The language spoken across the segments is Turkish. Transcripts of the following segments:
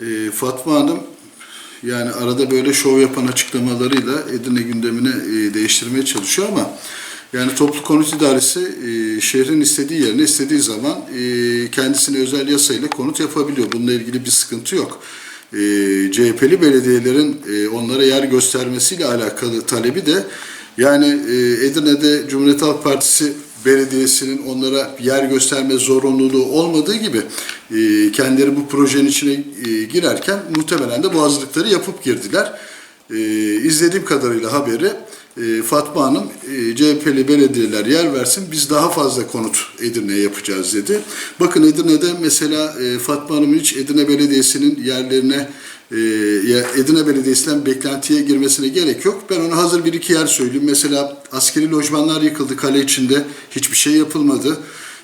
Ee, Fatma Hanım yani arada böyle şov yapan açıklamalarıyla Edirne gündemini e, değiştirmeye çalışıyor ama yani toplu konut idaresi e, şehrin istediği yerine istediği zaman e, kendisine özel yasayla konut yapabiliyor. Bununla ilgili bir sıkıntı yok. E, CHP'li belediyelerin e, onlara yer göstermesiyle alakalı talebi de yani e, Edirne'de Cumhuriyet Halk Partisi belediyesinin onlara yer gösterme zorunluluğu olmadığı gibi e, kendileri bu projenin içine e, girerken muhtemelen de bu hazırlıkları yapıp girdiler. E, izlediğim kadarıyla haberi e, Fatma Hanım e, CHP'li belediyeler yer versin biz daha fazla konut Edirne'ye yapacağız dedi. Bakın Edirne'de mesela e, Fatma Hanım'ın hiç Edirne Belediyesi'nin yerlerine e, Edirne Belediyesi'nden beklentiye girmesine gerek yok. Ben ona hazır bir iki yer söyleyeyim. Mesela askeri lojmanlar yıkıldı kale içinde. Hiçbir şey yapılmadı.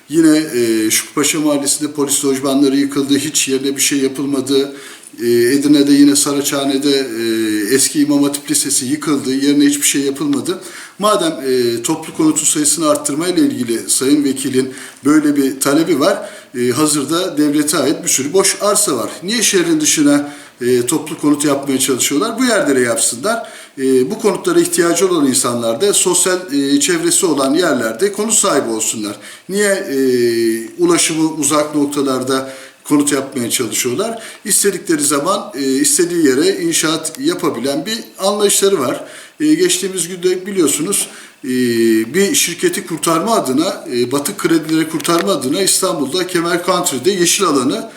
Yine e, Şükpaşa Mahallesi'nde polis lojmanları yıkıldı. Hiç yerine bir şey yapılmadı. E, Edirne'de yine Saraçhane'de e, eski İmam Hatip Lisesi yıkıldı. Yerine hiçbir şey yapılmadı. Madem e, toplu konutun sayısını arttırmayla ilgili Sayın Vekilin böyle bir talebi var. E, hazırda devlete ait bir sürü boş arsa var. Niye şehrin dışına toplu konut yapmaya çalışıyorlar. Bu yerlere yapsınlar. Bu konutlara ihtiyacı olan insanlar da sosyal çevresi olan yerlerde konut sahibi olsunlar. Niye ulaşımı uzak noktalarda konut yapmaya çalışıyorlar? İstedikleri zaman e, istediği yere inşaat yapabilen bir anlayışları var. E, geçtiğimiz günde biliyorsunuz e, bir şirketi kurtarma adına, e, batık kredileri kurtarma adına İstanbul'da Kemal Country'de yeşil alanı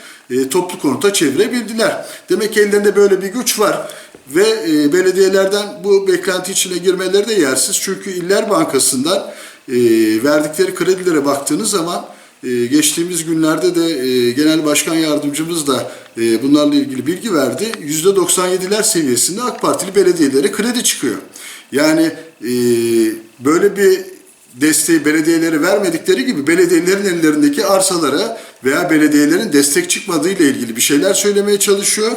toplu konuta çevirebildiler. Demek ki ellerinde böyle bir güç var ve belediyelerden bu beklenti içine girmeleri de yersiz. Çünkü İller Bankası'ndan verdikleri kredilere baktığınız zaman e, geçtiğimiz günlerde de e, Genel Başkan Yardımcımız da e, bunlarla ilgili bilgi verdi. %97'ler seviyesinde AK Partili belediyelere kredi çıkıyor. Yani e, böyle bir desteği belediyelere vermedikleri gibi belediyelerin ellerindeki arsalara veya belediyelerin destek çıkmadığı ile ilgili bir şeyler söylemeye çalışıyor.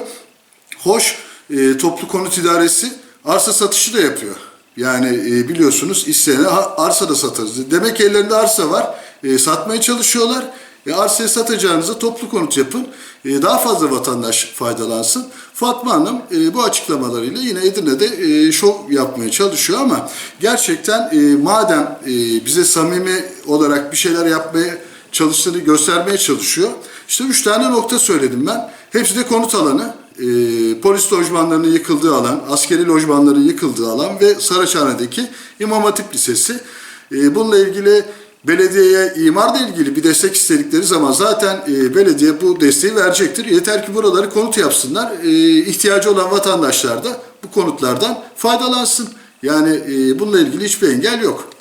Hoş e, toplu konut idaresi arsa satışı da yapıyor. Yani e, biliyorsunuz isteyene arsa da satarız. Demek ellerinde arsa var. E, satmaya çalışıyorlar. E, arsayı satacağınıza toplu konut yapın. E, daha fazla vatandaş faydalansın. Fatma Hanım e, bu açıklamalarıyla yine Edirne'de e, şov yapmaya çalışıyor ama gerçekten e, madem e, bize samimi olarak bir şeyler yapmaya çalıştığını göstermeye çalışıyor. İşte üç tane nokta söyledim ben. Hepsi de konut alanı. E, polis lojmanlarının yıkıldığı alan, askeri lojmanların yıkıldığı alan ve Saraçhane'deki İmam Hatip Lisesi. E, bununla ilgili belediyeye imarla ilgili bir destek istedikleri zaman zaten e, belediye bu desteği verecektir. Yeter ki buraları konut yapsınlar. E, ihtiyacı olan vatandaşlar da bu konutlardan faydalansın. Yani e, bununla ilgili hiçbir engel yok.